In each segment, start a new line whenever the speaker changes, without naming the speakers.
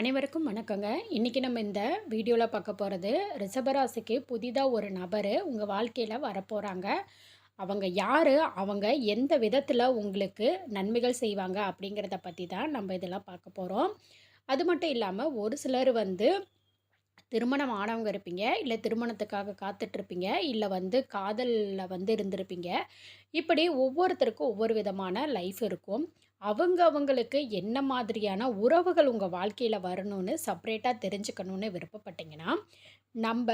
அனைவருக்கும் வணக்கங்க. இன்றைக்கி நம்ம இந்த வீடியோவில் பார்க்க போகிறது ரிஷபராசிக்கு புதிதாக ஒரு நபர் உங்கள் வாழ்க்கையில் வரப்போகிறாங்க அவங்க யார்? அவங்க எந்த விதத்தில் உங்களுக்கு நன்மைகள் செய்வாங்க? அப்படிங்கிறத பற்றி தான் நம்ம இதெல்லாம் பார்க்க போகிறோம் அது மட்டும் இல்லாமல் ஒரு சிலர் வந்து திருமணம் ஆனவங்க இருப்பீங்க. இல்லை திருமணத்துக்காக காத்துட்ருப்பீங்க. இல்லை வந்து காதலில் வந்து இருந்திருப்பீங்க. இப்படி ஒவ்வொருத்தருக்கும் ஒவ்வொரு விதமான லைஃப் இருக்கும். அவங்க அவங்களுக்கு என்ன மாதிரியான உறவுகள் உங்கள் வாழ்க்கையில் வரணும்னு செப்ரேட்டாக தெரிஞ்சுக்கணுன்னு விருப்பப்பட்டீங்கன்னா நம்ம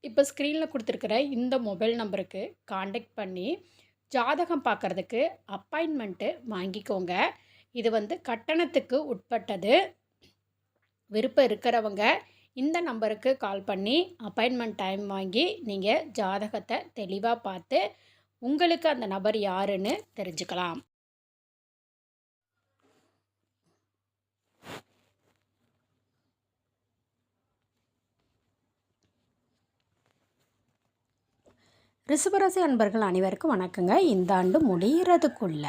இப்போ ஸ்க்ரீனில் கொடுத்துருக்குற இந்த மொபைல் நம்பருக்கு காண்டக்ட் பண்ணி ஜாதகம் பார்க்குறதுக்கு அப்பாயின்மெண்ட்டு வாங்கிக்கோங்க. இது வந்து கட்டணத்துக்கு உட்பட்டது. விருப்பம் இருக்கிறவங்க இந்த நம்பருக்கு கால் பண்ணி அப்பாயின்மெண்ட் டைம் வாங்கி நீங்கள் ஜாதகத்தை தெளிவாக பார்த்து உங்களுக்கு அந்த நபர் யாருன்னு தெரிஞ்சுக்கலாம். ரிஷபராசி அன்பர்கள் அனைவருக்கும் வணக்கங்க. இந்த ஆண்டு முடிகிறதுக்குள்ள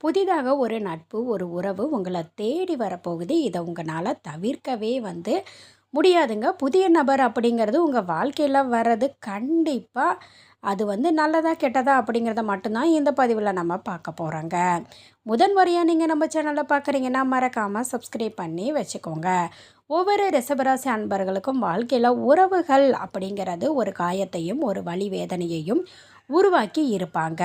புதிதாக ஒரு நட்பு ஒரு உறவு உங்களை தேடி வரப்போகுது. இதை உங்களால் தவிர்க்கவே வந்து முடியாதுங்க. புதிய நபர் அப்படிங்கிறது உங்கள் வாழ்க்கையில் வர்றது கண்டிப்பாக அது வந்து நல்லதா கெட்டதா அப்படிங்கிறத மட்டும்தான் இந்த பதிவில் நம்ம பார்க்க போகிறோங்க முதன் முறையாக நீங்கள் நம்ம சேனலில் பார்க்குறீங்கன்னா மறக்காமல் சப்ஸ்கிரைப் பண்ணி வச்சுக்கோங்க. ஒவ்வொரு ரிசபராசி அன்பர்களுக்கும் வாழ்க்கையில் உறவுகள் அப்படிங்கிறது ஒரு காயத்தையும் ஒரு வழி வேதனையையும் உருவாக்கி இருப்பாங்க.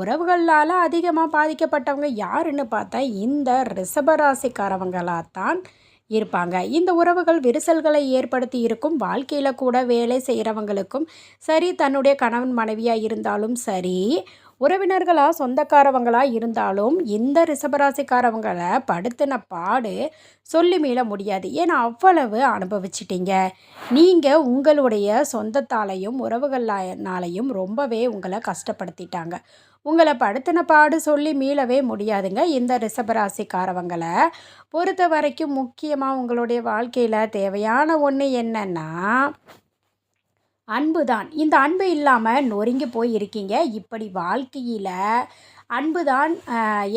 உறவுகளால் அதிகமாக பாதிக்கப்பட்டவங்க யாருன்னு பார்த்தா இந்த ரிஷபராசிக்காரவங்களாக தான் இருப்பாங்க. இந்த உறவுகள் விரிசல்களை ஏற்படுத்தி இருக்கும். வாழ்க்கையில் கூட வேலை செய்கிறவங்களுக்கும் சரி தன்னுடைய கணவன் மனைவியாக இருந்தாலும் சரி உறவினர்களாக சொந்தக்காரவங்களாக இருந்தாலும் இந்த ரிஷபராசிக்காரவங்களை படுத்தின பாடு சொல்லி மீள முடியாது. ஏன்னா அவ்வளவு அனுபவிச்சிட்டிங்க. நீங்கள் உங்களுடைய சொந்தத்தாலையும் உறவுகளாலையும் ரொம்பவே உங்களை கஷ்டப்படுத்திட்டாங்க. உங்களை படுத்தின பாடு சொல்லி மீளவே முடியாதுங்க. இந்த ரிஷபராசிக்காரவங்களை பொறுத்த வரைக்கும் முக்கியமாக உங்களுடைய வாழ்க்கையில் தேவையான ஒன்று என்னென்னா அன்பு தான் இந்த அன்பு இல்லாமல் நொறுங்கி போய் இருக்கீங்க. இப்படி வாழ்க்கையில் அன்பு தான்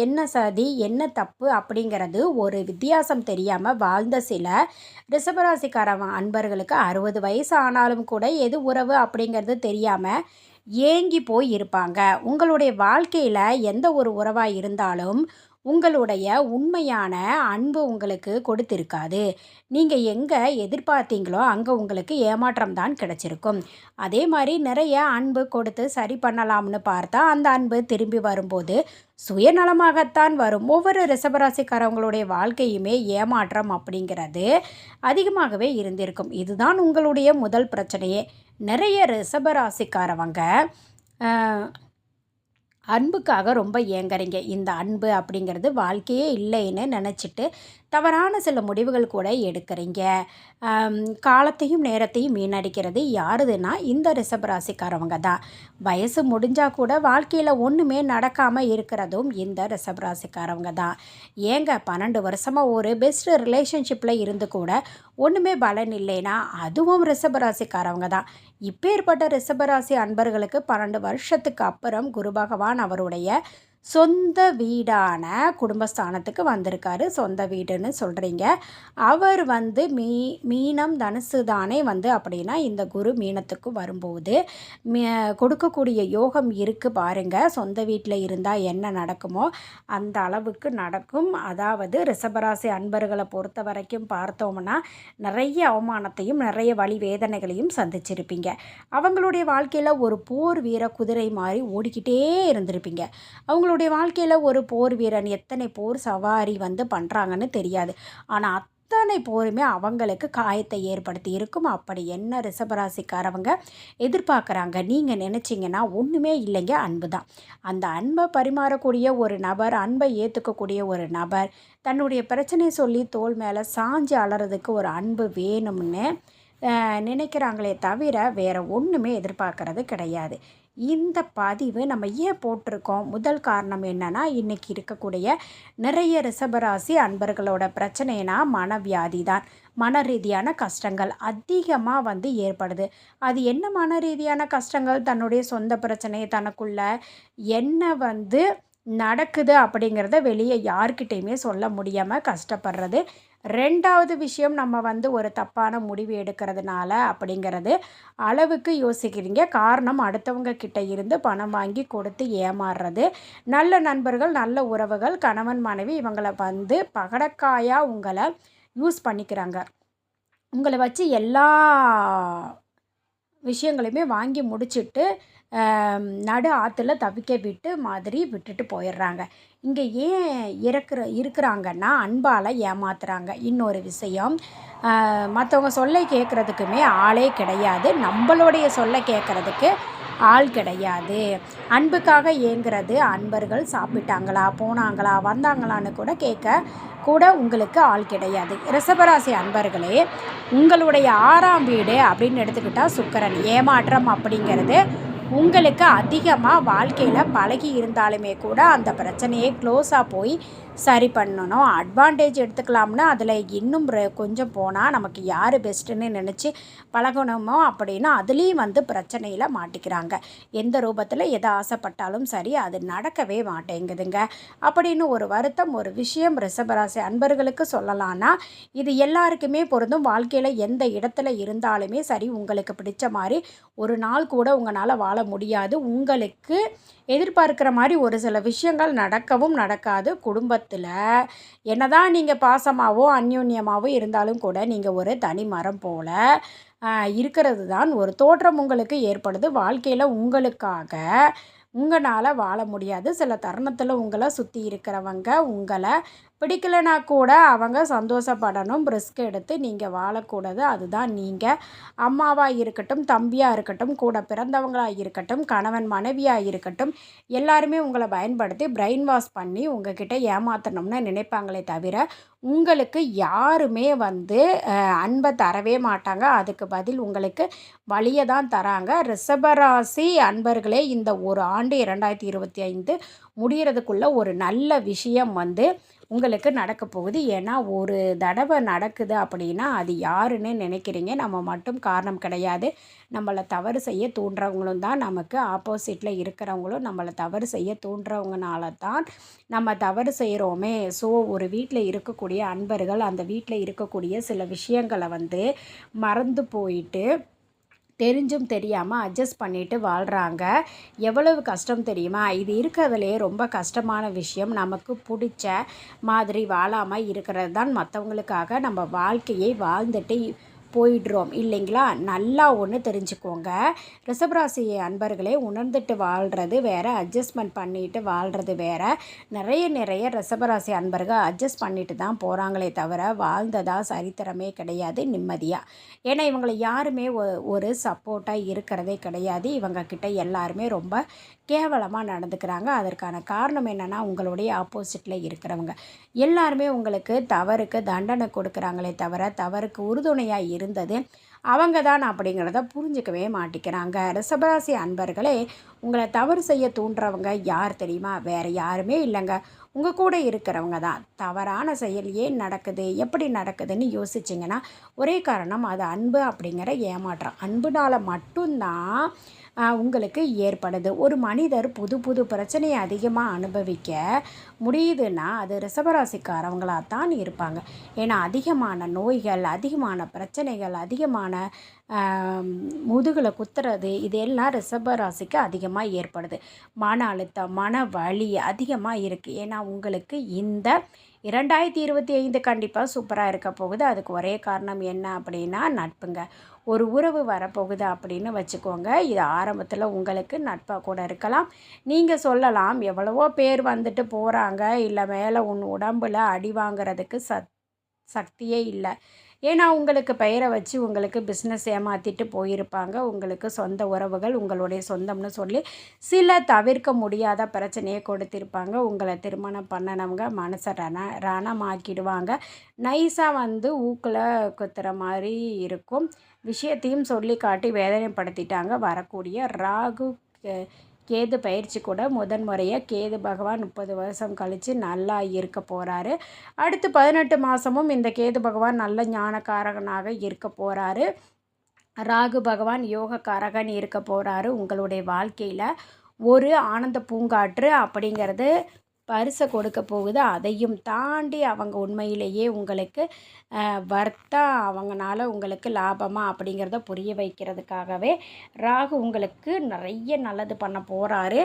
என்ன சதி என்ன தப்பு அப்படிங்கிறது ஒரு வித்தியாசம் தெரியாமல் வாழ்ந்த சில ரிஷபராசிக்காரவன் அன்பர்களுக்கு அறுபது வயசு ஆனாலும் கூட எது உறவு அப்படிங்கிறது தெரியாமல் ஏங்கி போய் இருப்பாங்க. உங்களுடைய வாழ்க்கையில் எந்த ஒரு உறவாக இருந்தாலும் உங்களுடைய உண்மையான அன்பு உங்களுக்கு கொடுத்திருக்காது. நீங்கள் எங்கே எதிர்பார்த்தீங்களோ அங்கே உங்களுக்கு ஏமாற்றம் தான் கிடச்சிருக்கும். அதே மாதிரி நிறைய அன்பு கொடுத்து சரி பண்ணலாம்னு பார்த்தா அந்த அன்பு திரும்பி வரும்போது சுயநலமாகத்தான் வரும். ஒவ்வொரு ரிசபராசிக்காரவங்களுடைய வாழ்க்கையுமே ஏமாற்றம் அப்படிங்கிறது அதிகமாகவே இருந்திருக்கும். இதுதான் உங்களுடைய முதல் பிரச்சனையே. நிறைய ரிசபராசிக்காரவங்க அன்புக்காக ரொம்ப ஏங்குறீங்க. இந்த அன்பு அப்படிங்கிறது வாழ்க்கையே இல்லைன்னு நினச்சிட்டு தவறான சில முடிவுகள் கூட எடுக்கிறீங்க. காலத்தையும் நேரத்தையும் வீணடிக்கிறது யாருதுன்னா இந்த ரிஷபராசிக்காரவங்க தான். வயசு முடிஞ்சால் கூட வாழ்க்கையில் ஒன்றுமே நடக்காமல் இருக்கிறதும் இந்த ரிஷபராசிக்காரவங்க தான். ஏங்க பன்னெண்டு வருஷமாக ஒரு பெஸ்ட் ரிலேஷன்ஷிப்பில் இருந்து கூட ஒன்றுமே பலன் இல்லைன்னா அதுவும் ரிஷபராசிக்காரவங்க தான். இப்பேற்பட்ட ரிஷபராசி அன்பர்களுக்கு பன்னெண்டு வருஷத்துக்கு அப்புறம் குரு பகவான் அவருடைய சொந்த வீடான குடும்பஸ்தானத்துக்கு வந்திருக்காரு. சொந்த வீடுன்னு சொல்கிறீங்க அவர் வந்து மீ மீனம் தனுசு தானே வந்து அப்படின்னா இந்த குரு மீனத்துக்கு வரும்போது கொடுக்கக்கூடிய யோகம் இருக்குது பாருங்கள் சொந்த வீட்டில் இருந்தால் என்ன நடக்குமோ அந்த அளவுக்கு நடக்கும். அதாவது ரிஷபராசி அன்பர்களை பொறுத்த வரைக்கும் பார்த்தோம்னா நிறைய அவமானத்தையும் நிறைய வழி வேதனைகளையும் சந்திச்சிருப்பீங்க. அவங்களுடைய வாழ்க்கையில் ஒரு போர் வீர குதிரை மாதிரி ஓடிக்கிட்டே இருந்திருப்பீங்க. அவங்க அவங்களுடைய வாழ்க்கையில் ஒரு போர் வீரன் எத்தனை போர் சவாரி வந்து பண்ணுறாங்கன்னு தெரியாது. ஆனால் அத்தனை போருமே அவங்களுக்கு காயத்தை ஏற்படுத்தி இருக்கும். அப்படி என்ன ரிஷபராசிக்காரவங்க எதிர்பார்க்குறாங்க? நீங்கள் நினச்சிங்கன்னா ஒன்றுமே இல்லைங்க அன்பு தான். அந்த அன்பை பரிமாறக்கூடிய ஒரு நபர் அன்பை ஏற்றுக்கக்கூடிய ஒரு நபர் தன்னுடைய பிரச்சனை சொல்லி தோல் மேலே சாஞ்சு அலறதுக்கு ஒரு அன்பு வேணும்னு நினைக்கிறாங்களே தவிர வேறு ஒன்றுமே எதிர்பார்க்கறது கிடையாது. இந்த பதிவு நம்ம ஏன் போட்டிருக்கோம்? முதல் காரணம் என்னென்னா இன்றைக்கி இருக்கக்கூடிய நிறைய ரிஷபராசி அன்பர்களோட பிரச்சனைனா மனவியாதி தான். மன ரீதியான கஷ்டங்கள் அதிகமாக வந்து ஏற்படுது. அது என்ன மன ரீதியான கஷ்டங்கள்? தன்னுடைய சொந்த பிரச்சனை தனக்குள்ள என்ன வந்து நடக்குது அப்படிங்கிறத வெளியே யார்கிட்டையுமே சொல்ல முடியாமல் கஷ்டப்படுறது. ரெண்டாவது விஷயம் நம்ம வந்து ஒரு தப்பான முடிவு எடுக்கிறதுனால அப்படிங்கிறது அளவுக்கு யோசிக்கிறீங்க. காரணம் அடுத்தவங்க கிட்ட இருந்து பணம் வாங்கி கொடுத்து ஏமாறுறது. நல்ல நண்பர்கள் நல்ல உறவுகள் கணவன் மனைவி இவங்களை வந்து பகடக்காயாக உங்களை யூஸ் பண்ணிக்கிறாங்க. உங்களை வச்சு எல்லா விஷயங்களையுமே வாங்கி முடிச்சுட்டு நடு ஆற்றுல தவிக்க விட்டு மாதிரி விட்டுட்டு போயிடுறாங்க. இங்கே ஏன் இறக்குற இருக்கிறாங்கன்னா அன்பால் ஏமாத்துறாங்க. இன்னொரு விஷயம் மற்றவங்க சொல்லை கேட்குறதுக்குமே ஆளே கிடையாது. நம்மளுடைய சொல்லை கேட்குறதுக்கு ஆள் கிடையாது. அன்புக்காக ஏங்குறது அன்பர்கள் சாப்பிட்டாங்களா போனாங்களா வந்தாங்களான்னு கூட கேட்க கூட உங்களுக்கு ஆள் கிடையாது. ரிஷபராசி அன்பர்களே உங்களுடைய ஆறாம் வீடு அப்படின்னு எடுத்துக்கிட்டால் சுக்கரன். ஏமாற்றம் அப்படிங்கிறது உங்களுக்கு அதிகமாக வாழ்க்கையில் பழகி இருந்தாலுமே கூட அந்த பிரச்சனையே க்ளோஸாக போய் சரி பண்ணணும். அட்வான்டேஜ் எடுத்துக்கலாம்னா அதில் இன்னும் கொஞ்சம் போனால் நமக்கு யார் பெஸ்ட்டுன்னு நினச்சி பழகணுமோ அப்படின்னா அதுலேயும் வந்து பிரச்சனையில் மாட்டிக்கிறாங்க. எந்த ரூபத்தில் எதை ஆசைப்பட்டாலும் சரி அது நடக்கவே மாட்டேங்குதுங்க. அப்படின்னு ஒரு வருத்தம் ஒரு விஷயம் ரிஷபராசி அன்பர்களுக்கு சொல்லலாம்னா இது எல்லாருக்குமே பொருந்தும். வாழ்க்கையில் எந்த இடத்துல இருந்தாலுமே சரி உங்களுக்கு பிடிச்ச மாதிரி ஒரு நாள் கூட உங்களால் வாழ முடியாது. உங்களுக்கு எதிர்பார்க்குற மாதிரி ஒரு சில விஷயங்கள் நடக்கவும் நடக்காது. குடும்பத்தில் என்னதான் நீங்கள் பாசமாகவோ அந்யோன்யமாகவோ இருந்தாலும் கூட நீங்கள் ஒரு தனி மரம் போல் இருக்கிறது தான் ஒரு தோற்றம் உங்களுக்கு ஏற்படுது. வாழ்க்கையில் உங்களுக்காக உங்களால் வாழ முடியாது. சில தருணத்தில் உங்களை சுற்றி இருக்கிறவங்க உங்களை பிடிக்கலைனா கூட அவங்க சந்தோஷப்படணும். ரிஸ்க் எடுத்து நீங்கள் வாழக்கூடாது. அதுதான் நீங்கள் அம்மாவாக இருக்கட்டும் தம்பியாக இருக்கட்டும் கூட பிறந்தவங்களாக இருக்கட்டும் கணவன் மனைவியாக இருக்கட்டும் எல்லாருமே உங்களை பயன்படுத்தி பிரெயின் வாஷ் பண்ணி உங்ககிட்ட ஏமாற்றணும்னு நினைப்பாங்களே தவிர உங்களுக்கு யாருமே வந்து அன்பை தரவே மாட்டாங்க. அதுக்கு பதில் உங்களுக்கு வழியை தான் தராங்க. ரிஷபராசி அன்பர்களே இந்த ஒரு ஆண்டு இரண்டாயிரத்தி இருபத்தி ஐந்து முடிகிறதுக்குள்ளே ஒரு நல்ல விஷயம் வந்து உங்களுக்கு நடக்க போகுது. ஏன்னா ஒரு தடவை நடக்குது அப்படின்னா அது யாருன்னு நினைக்கிறீங்க. நம்ம மட்டும் காரணம் கிடையாது. நம்மளை தவறு செய்ய தூண்டுறவங்களும் தான் நமக்கு ஆப்போசிட்டில் இருக்கிறவங்களும் நம்மளை தவறு செய்ய தூண்டுறவங்கனால தான் நம்ம தவறு செய்கிறோமே ஸோ ஒரு வீட்டில் இருக்கக்கூடிய அன்பர்கள் அந்த வீட்டில் இருக்கக்கூடிய சில விஷயங்களை வந்து மறந்து போயிட்டு தெரிஞ்சும் தெரியாமல் அட்ஜஸ்ட் பண்ணிட்டு வாழ்கிறாங்க எவ்வளவு கஷ்டம் தெரியுமா? இது இருக்கிறதுலே ரொம்ப கஷ்டமான விஷயம். நமக்கு பிடிச்ச மாதிரி வாழாமல் இருக்கிறது தான் மற்றவங்களுக்காக நம்ம வாழ்க்கையை வாழ்ந்துட்டு போயிடுறோம். இல்லைங்களா? நல்லா ஒன்று தெரிஞ்சுக்கோங்க. ரிஷபராசி அன்பர்களே உணர்ந்துட்டு வாழ்கிறது வேறு அட்ஜஸ்ட்மெண்ட் பண்ணிட்டு வாழ்கிறது வேறு. நிறைய நிறைய ரிஷபராசி அன்பர்கள் அட்ஜஸ்ட் பண்ணிட்டு தான் போகிறாங்களே தவிர வாழ்ந்ததாக சரித்திரமே கிடையாது நிம்மதியாக ஏன்னா இவங்களை யாருமே ஒரு சப்போர்ட்டாக இருக்கிறதே கிடையாது. இவங்கக்கிட்ட எல்லாருமே ரொம்ப கேவலமாக நடந்துக்கிறாங்க. அதற்கான காரணம் என்னென்னா உங்களுடைய ஆப்போசிட்டில் இருக்கிறவங்க. எல்லாருமே உங்களுக்கு தவறுக்கு தண்டனை கொடுக்குறாங்களே தவிர தவறுக்கு உறுதுணையாக இருந்தது அவங்க தான் அப்படிங்கிறத புரிஞ்சிக்கவே மாட்டிக்கிறாங்க ரிஷபராசி அன்பர்களே உங்களை தவறு செய்ய தூண்டுறவங்க யார் தெரியுமா? வேறு யாருமே இல்லைங்க. உங்கள் கூட இருக்கிறவங்க தான். தவறான செயல் ஏன் நடக்குது? எப்படி நடக்குதுன்னு யோசிச்சிங்கன்னா ஒரே காரணம் அது அன்பு அப்படிங்கிற ஏமாற்றம். அன்புனால் மட்டும்தான் உங்களுக்கு ஏற்படுது. ஒரு மனிதர் புது புது பிரச்சனையை அதிகமாக அனுபவிக்க முடியுதுன்னா அது ரிசபராசிக்காரவங்களாக தான் இருப்பாங்க. ஏன்னா அதிகமான நோய்கள் அதிகமான பிரச்சனைகள் அதிகமான முதுகில் குத்துறது இதெல்லாம் ரிஷபராசிக்கு அதிகமாக ஏற்படுது. மன அழுத்தம் மன வலி அதிகமாக இருக்குது ஏன்னா உங்களுக்கு இந்த இரண்டாயிரத்தி இருபத்தி ஐந்து கண்டிப்பாக சூப்பராக இருக்க போகுது. அதுக்கு ஒரே காரணம் என்ன அப்படின்னா நட்புங்க. ஒரு உறவு வரப்போகுது அப்படின்னு வச்சுக்கோங்க. இது ஆரம்பத்தில் உங்களுக்கு நட்பாக கூட இருக்கலாம். நீங்கள் சொல்லலாம் எவ்வளவோ பேர் வந்துட்டு போகிறாங்க இல்லை மேலே உன் உடம்பில் அடி வாங்கிறதுக்கு சத் சக்தியே இல்லை. ஏன்னா உங்களுக்கு பெயரை வச்சு உங்களுக்கு பிஸ்னஸ் ஏமாற்றிட்டு போயிருப்பாங்க. உங்களுக்கு சொந்த உறவுகள் உங்களுடைய சொந்தம்னு சொல்லி சில தவிர்க்க முடியாத பிரச்சனையை கொடுத்திருப்பாங்க. உங்களை திருமணம் பண்ணனவங்க மனசை ரண ரணமாக்கிடுவாங்க. நைஸாக வந்து ஊக்கில் குத்துற மாதிரி இருக்கும். விஷயத்தையும் சொல்லி காட்டி வேதனைப்படுத்திட்டாங்க. வரக்கூடிய ராகு கேது பயிற்சி கூட முதன் முறையாக கேது பகவான் முப்பது வருஷம் கழித்து நல்லா இருக்க போகிறாரு அடுத்து பதினெட்டு மாதமும் இந்த கேது பகவான் நல்ல ஞானக்காரகனாக இருக்க போகிறாரு ராகு பகவான் யோகக்காரகன் இருக்க போகிறாரு உங்களுடைய வாழ்க்கையில். ஒரு ஆனந்த பூங்காற்று அப்படிங்கிறது பரிசை கொடுக்க போகுது. அதையும் தாண்டி அவங்க உண்மையிலேயே உங்களுக்கு வர்த்தா அவங்கனால உங்களுக்கு லாபமாக அப்படிங்கிறத புரிய வைக்கிறதுக்காகவே ராகு உங்களுக்கு நிறைய நல்லது பண்ண போகிறாரு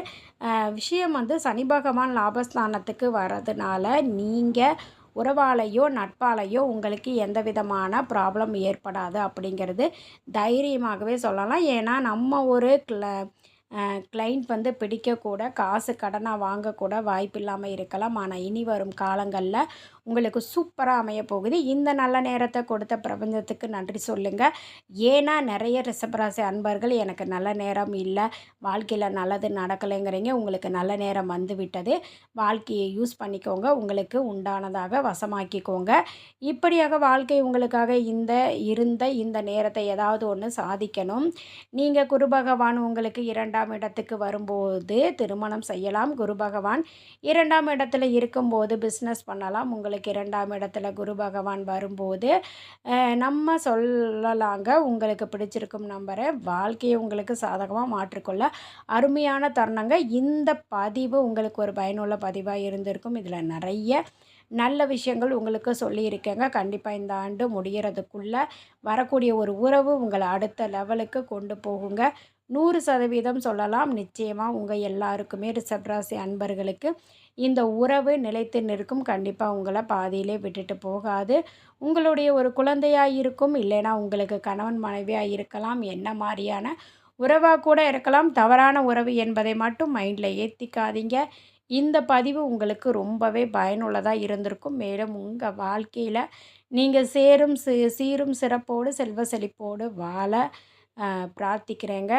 விஷயம் வந்து சனி பகவான் லாபஸ்தானத்துக்கு வர்றதுனால நீங்கள் உறவாலையோ நட்பாலையோ உங்களுக்கு எந்த விதமான ப்ராப்ளம் ஏற்படாது அப்படிங்கிறது தைரியமாகவே சொல்லலாம். ஏன்னா நம்ம ஒரு கிள கிளைண்ட் வந்து பிடிக்கக்கூட காசு கடனாக வாங்கக்கூட வாய்ப்பு இல்லாமல் இருக்கலாம். ஆனால் இனி வரும் காலங்களில் உங்களுக்கு சூப்பராக அமைய போகுது இந்த நல்ல நேரத்தை கொடுத்த பிரபஞ்சத்துக்கு நன்றி சொல்லுங்கள் ஏன்னா நிறைய ரிஷபராசி அன்பர்கள் எனக்கு நல்ல நேரம் இல்லை. வாழ்க்கையில் நல்லது நடக்கலைங்கிறீங்க. உங்களுக்கு நல்ல நேரம் வந்து விட்டது. வாழ்க்கையை யூஸ் பண்ணிக்கோங்க. உங்களுக்கு உண்டானதாக வசமாக்கிக்கோங்க. இப்படியாக வாழ்க்கை உங்களுக்காக இந்த இருந்த இந்த நேரத்தை ஏதாவது ஒன்று சாதிக்கணும். நீங்கள் குரு பகவான் உங்களுக்கு இரண்டாம் இடத்துக்கு வரும்போது திருமணம் செய்யலாம். குரு பகவான் இரண்டாம் இடத்துல இருக்கும்போது பிஸ்னஸ் பண்ணலாம். உங்களுக்கு உங்களுக்கு இரண்டாம் இடத்துல குரு பகவான் வரும்போது நம்ம சொல்லலாங்க. உங்களுக்கு பிடிச்சிருக்கும் நம்பரை வாழ்க்கையை உங்களுக்கு சாதகமாக மாற்றிக்கொள்ள அருமையான தருணங்க. இந்த பதிவு உங்களுக்கு ஒரு பயனுள்ள பதிவாக இருந்திருக்கும். இதில் நிறைய நல்ல விஷயங்கள் உங்களுக்கு சொல்லியிருக்கேங்க. கண்டிப்பாக இந்த ஆண்டு முடிகிறதுக்குள்ளே வரக்கூடிய ஒரு உறவு உங்களை அடுத்த லெவலுக்கு கொண்டு போகுங்க. நூறு சதவீதம் சொல்லலாம். நிச்சயமாக உங்கள் எல்லாருக்குமே ரிஷப்ராசி அன்பர்களுக்கு இந்த உறவு நிலைத்து நிற்கும். கண்டிப்பாக உங்களை பாதியிலே விட்டுட்டு போகாது. உங்களுடைய ஒரு குழந்தையாக இருக்கும். இல்லைனா உங்களுக்கு கணவன் மனைவியாக இருக்கலாம். என்ன மாதிரியான உறவாக கூட இருக்கலாம். தவறான உறவு என்பதை மட்டும் மைண்டில் ஏற்றிக்காதீங்க இந்த பதிவு உங்களுக்கு ரொம்பவே பயனுள்ளதாக இருந்திருக்கும். மேலும் உங்கள் வாழ்க்கையில் நீங்கள் சேரும் சீரும் சிறப்போடு செல்வ செழிப்போடு வாழ பிரார்த்திக்கிறேங்க.